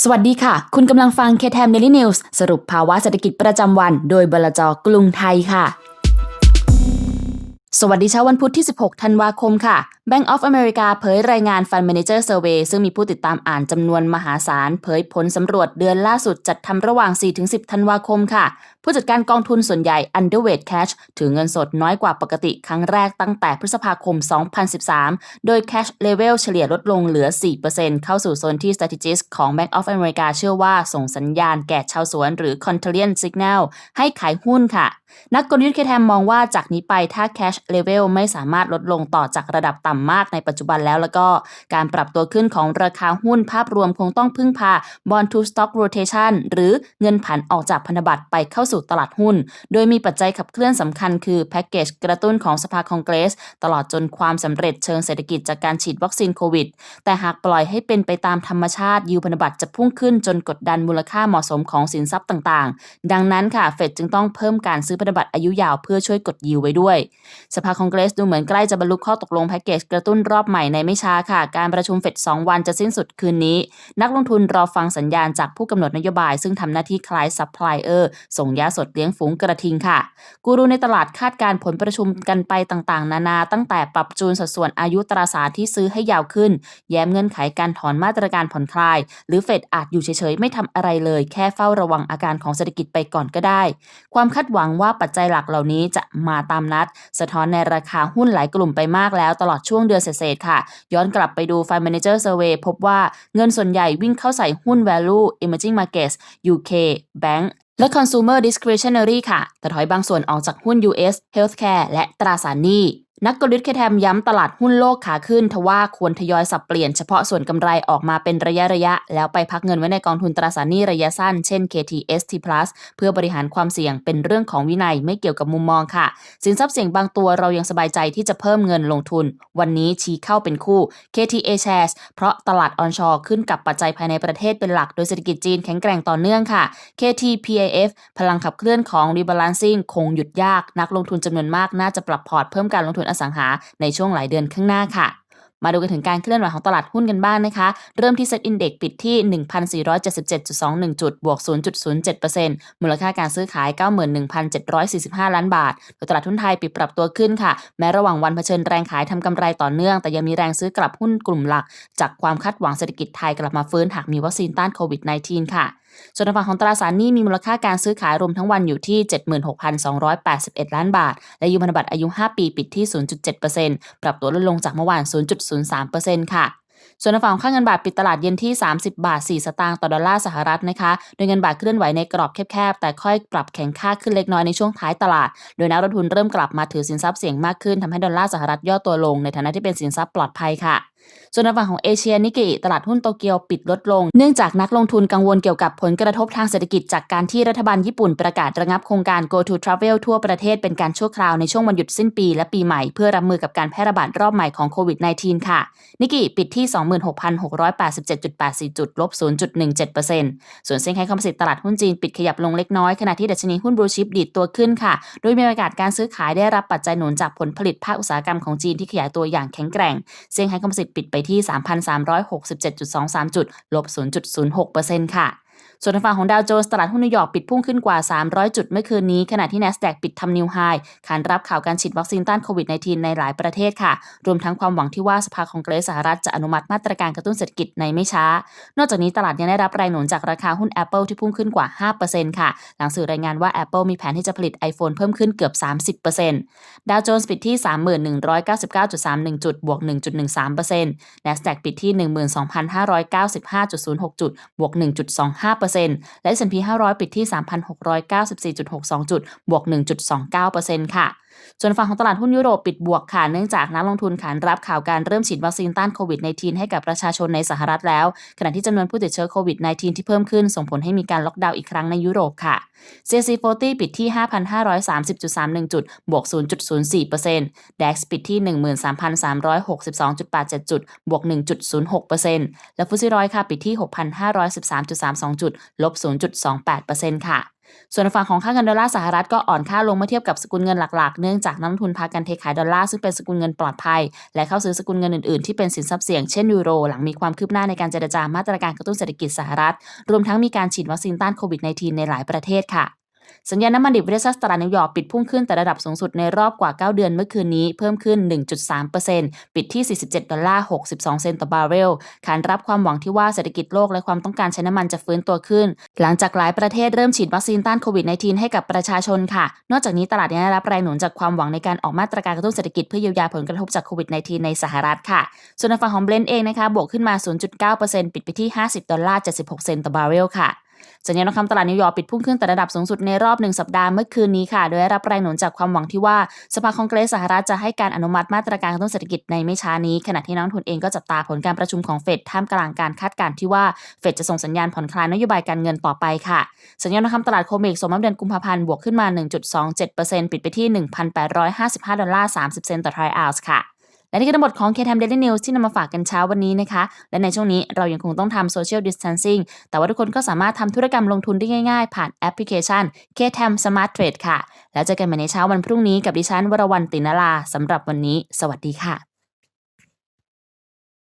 สวัสดีค่ะ คุณกำลังฟังเคทมเดลี่นิวส์สรุปภาวะเศรษฐกิจประจำวัน โดยบลจกรุงไทยค่ะ สวัสดีเช้าวันพุธที่ 16 ธันวาคมค่ะ Bank of America เผยรายงาน Fund Manager Survey ซึ่งมีผู้ติดตามอ่านจำนวนมหาศาล เผยผลสำรวจเดือนล่าสุดจัดทำระหว่าง 4-10 ธันวาคมค่ะ ผู้จัดการกองทุนส่วนใหญ่ underweight cash ถือเงินสดน้อยกว่าปกติครั้งแรกตั้งแต่พฤษภาคม 2013 โดย cash level เฉลี่ยลดลงเหลือ 4%เข้าสู่โซนที่ strategist ของ Bank of America เชื่อว่าส่งสัญญาณแก่ชาวสวนหรือ contrarian signal ให้ขายหุ้นค่ะ นักกลยุทธ์เคแทมมองว่าจากนี้ไปถ้า cash level ไม่สามารถลดลงต่อจากระดับต่ำมากในปัจจุบันแล้ว แล้วก็การปรับตัวขึ้นของราคาหุ้นภาพรวมคงต้องพึ่งพา bond to stock rotation หรือเงินผันออกจากพันธบัตรไปเข้าสู่ตลาดหุ้น โดยมีปัจจัยขับเคลื่อนสำคัญคือแพ็กเกจกระตุ้นของสภาคองเกรส ตลอดจนความสำเร็จเชิงเศรษฐกิจจากการฉีดวัคซีนโควิด แต่หากปล่อยให้เป็นไปตามธรรมชาติยิวพันธบัตรจะพุ่งขึ้นจนกดดันมูลค่าเหมาะสมของสินทรัพย์ต่าง ๆ ดังนั้นค่ะเฟดจึงต้องเพิ่มการซื้อพันธบัตรอายุยาวเพื่อช่วยกดยิวไว้ด้วย สภาคองเกรสดูเหมือนใกล้จะบรรลุข้อตกลงแพ็กเกจกระตุ้นรอบใหม่ในไม่ช้าค่ะ การประชุมเฟด2 วันจะสิ้นสุดคืนนี้ นักลงทุนรอฟังสัญญาณจากผู้กำหนดนโยบาย ซึ่งทำหน้าที่คล้ายซัพพลายเออร์ส่งยาสดเลี้ยงฝูงกระทิงค่ะ กูรูในตลาดคาดการผลประชุมกันไปต่างๆ นานา ตั้งแต่ปรับจูนสัดส่วนอายุตราสารที่ซื้อให้ยาวขึ้น แย้มเงื่อนไขการถอนมาตรการผ่อนคลาย หรือเฟดอาจอยู่เฉยๆ ไม่ทำอะไรเลย แค่เฝ้าระวังอาการของเศรษฐกิจไปก่อนก็ได้ ความคาดหวังว่าปัจจัยหลักเหล่านี้จะมาตามนัด สะท้อนในราคาหุ้นหลายกลุ่มไปมากแล้วตลอดช่วงเดือนเศษๆค่ะ ย้อนกลับไปดู Fund Manager Survey พบว่าเงินส่วนใหญ่วิ่งเข้าใส่หุ้น value emerging markets UK bank และ consumer discretionary ค่ะ แต่ถอยบางส่วนออกจากหุ้น US healthcare และตราสารหนี้ นักกลยุทธ์เคแทมย้ำตลาดหุ้นโลกขาขึ้น ทว่าควรทยอยสับเปลี่ยนเฉพาะส่วนกำไรออกมาเป็นระยะระยะ แล้วไปพักเงินไว้ในกองทุนตราสารหนี้ระยะสั้น เช่น KTST Plus เพื่อบริหารความเสี่ยงเป็นเรื่องของวินัยไม่เกี่ยวกับมุมมองค่ะ สินทรัพย์เสี่ยงบางตัวเรายังสบายใจที่จะเพิ่มเงินลงทุน วันนี้ชี้เข้าเป็นคู่ KTA Shares เพราะตลาดออนชอขึ้นกับปัจจัยภายในประเทศเป็นหลักโดยเศรษฐกิจจีนแข็งแกร่งต่อเนื่องค่ะ KTPAF พลังขับเคลื่อนของ rebalancing คงหยุดยาก นักลงทุนจำนวนมากน่าจะปรับพอร์ตเพิ่มการลงทุนอสังหาในช่วงหลายเดือนข้างหน้าค่ะมาดูกันถึงการเคลื่อนไหวของตลาดหุ้นกันบ้างนะคะ เริ่มที่ Set Index ปิดที่ 1,477.21 จุด บวก 0.07%มูลค่าการซื้อขาย 91,745 ล้านบาท โดยตลาดหุ้นไทยปิดปรับตัวขึ้นค่ะ แม้ระหว่างวันเผชิญแรงขายทำกำไรต่อเนื่อง แต่ยังมีแรงซื้อกลับหุ้นกลุ่มหลัก จากความคาดหวังเศรษฐกิจไทยกลับมาฟื้นหากมีวัคซีนต้านโควิด -19 ค่ะ ส่วนฝั่งของตราสารหนี้มีมูลค่าการซื้อขายรวมทั้งวันอยู่ที่ 76,281 ล้านบาท และยูพันธบัตรอายุ 5 ปีปิดที่ 0.7%ปรับตัวลดลงจากเมื่อวาน 0.03%ค่ะส่วนฝั่งค่าเงินบาทปิดตลาดเย็นที่ 30 บาท 4 สตางค์ต่อดอลลาร์สหรัฐนะคะ โดยเงินบาทเคลื่อนไหวในกรอบแคบๆ แต่ค่อยปรับแข็งค่าขึ้นเล็กน้อยในช่วงท้ายตลาด โดยนักลงทุนเริ่มกลับมาถือสินทรัพย์เสี่ยงมากขึ้นทำให้ดอลลาร์สหรัฐย่อตัวลงในฐานะที่เป็นสินทรัพย์ปลอดภัยค่ะ ส่วนในฝั่งของเอเชียนิกเกิตลาดหุ้นโตเกียวปิดลดลง เนื่องจากนักลงทุนกังวลเกี่ยวกับผลกระทบทางเศรษฐกิจจากการที่รัฐบาลญี่ปุ่นประกาศระงับโครงการ Go to Travel ทั่วประเทศเป็นการชั่วคราวในช่วงวันหยุดสิ้นปีและปีใหม่เพื่อรับมือกับการแพร่ระบาดรอบใหม่ของโควิด -19 ค่ะ นิกเกิปิดที่ 26,687.84 จุดลบ 0.17%ส่วนเซ็งไฮ้คอมโพสิตตลาดหุ้นจีนปิดขยับลงเล็กน้อยขณะที่ดัชนีหุ้นบลูชิปดีดตัวขึ้นค่ะ โดยมีโอกาสการซื้อขายได้รับปัจจัยหนุนจากผลผลิตภาคอุตสาหกรรมของจีนที่ขยายตัวอย่างแข็งแกร่ง เซ็งไฮ้คอมสิตปิดไปที่ 3,367.23 จุด ลบ 0.06%ค่ะ ส่วนทางฝั่งของดาวโจนส์ตลาดหุ้นนิวยอร์กปิดพุ่งขึ้นกว่า 300 จุดเมื่อคืนนี้ ขณะที่ NASDAQ ปิดทำนิวไฮขานรับข่าวการฉีดวัคซีนต้านโควิด -19 ในหลายประเทศค่ะ รวมทั้งความหวังที่ว่าสภาคองเกรสสหรัฐจะอนุมัติมาตรการกระตุ้นเศรษฐกิจในไม่ช้า นอกจากนี้ตลาดยังได้รับแรงหนุนจากราคาหุ้น Apple ที่พุ่งขึ้นกว่า 5%ค่ะ หลังสื่อรายงานว่า Apple มีแผนที่จะผลิต iPhone เพิ่มขึ้นเกือบ 30%ดาวโจนส์ปิดที่ 3199.31 จุด บวก 1.13% NASDAQ ปิดที่ 12,595.06 จุด บวก 1.25% 5%และ S&P 500 ปิดที่ 3,694.62 จุด บวก 1.29%ค่ะ ส่วนฝั่งของตลาดหุ้นยุโรปปิดบวกค่ะ เนื่องจากนักลงทุนขานรับข่าวการเริ่มฉีดวัคซีนต้านโควิด -19 ให้กับประชาชนในสหรัฐแล้ว ขณะที่จำนวนผู้ติดเชื้อโควิด -19 ที่เพิ่มขึ้นส่งผลให้มีการล็อกดาวน์อีกครั้งในยุโรปค่ะ CAC 40ปิดที่ 5,530.31 จุด บวก 0.04% DAX ปิดที่ 13,362.87 จุด บวก 1.06%และฟุตซี่ร้อยค่ะปิดที่ 6,513.32 จุด ลบ 0.28%ค่ะ ส่วนฝั่งของค่าเงินดอลลาร์สหรัฐก็อ่อนค่าลงเมื่อเทียบกับสกุลเงินหลักๆ เนื่องจากนักลงทุนพากันเทขายดอลลาร์ซึ่งเป็นสกุลเงินปลอดภัย และเข้าซื้อสกุลเงินอื่นๆ ที่เป็นสินทรัพย์เสี่ยงเช่นยูโร หลังมีความคืบหน้าในการเจรจามาตรการกระตุ้นเศรษฐกิจสหรัฐ รวมทั้งมีการฉีดวัคซีนต้านโควิด -19 ในหลายประเทศค่ะ สัญญาณน้ำมันดิบเวสซัสตลาดนิวยอร์กปิดพุ่งขึ้นแต่ระดับสูงสุดในรอบกว่า 9 เดือนเมื่อคืนนี้เพิ่มขึ้น 1.3%ปิดที่ 47 ดอลลาร์ 62 เซนต์ต่อบาร์เรลขานรับความหวังที่ว่าเศรษฐกิจโลกและความต้องการใช้น้ำมันจะฟื้นตัวขึ้น หลังจากหลายประเทศเริ่มฉีดวัคซีนต้านโควิด -19 ให้กับประชาชนค่ะ นอกจากนี้ตลาดยังได้รับแรงหนุนจากความหวังในการออกมาตรการกระตุ้นเศรษฐกิจเพื่อเยียวยาผลกระทบจากโควิด -19 ในสหรัฐค่ะ ส่วนในฝั่งของเบลนด์เองนะคะบวกขึ้นมา 0.9%ปิดไปที่ 50 ดอลลาร์ 76 เซนต์ต่อบาร์เรลค่ะ สัญญาณทองคำตลาดนิวยอร์กปิดพุ่งขึ้นแต่ระดับสูงสุดในรอบหนึ่งสัปดาห์เมื่อคืนนี้ค่ะ โดยได้รับแรงหนุนจากความหวังที่ว่าสภาคองเกรสสหรัฐจะให้การอนุมัติมาตรการกระตุ้นเศรษฐกิจในไม่ช้านี้ ขณะที่นักทุนเองก็จับตาผลการประชุมของเฟดท่ามกลางการคาดการณ์ที่ว่าเฟดจะส่งสัญญาณผ่อนคลายนโยบายการเงินต่อไปค่ะ สัญญาณทองคำตลาดโคเมกสมมติเดือนกุมภาพันธ์บวกขึ้นมา 1.27%ปิดไปที่ 1,855 ดอลลาร์ 30 เซนต์ต่อทรอยออนซ์ค่ะ และนี่คือทั้งหมดของ KTM Daily News ที่นำมาฝากกันเช้าวันนี้นะคะ และในช่วงนี้เรายังคงต้องทำ Social Distancing แต่ว่าทุกคนก็สามารถทำธุรกรรมลงทุนได้ง่ายๆ ผ่านแอปพลิเคชัน KTM Smart Trade ค่ะ แล้วเจอกันใหม่ในเช้าวันพรุ่งนี้กับดิฉันวรวรรณตินลาสำหรับวันนี้ สวัสดีค่ะ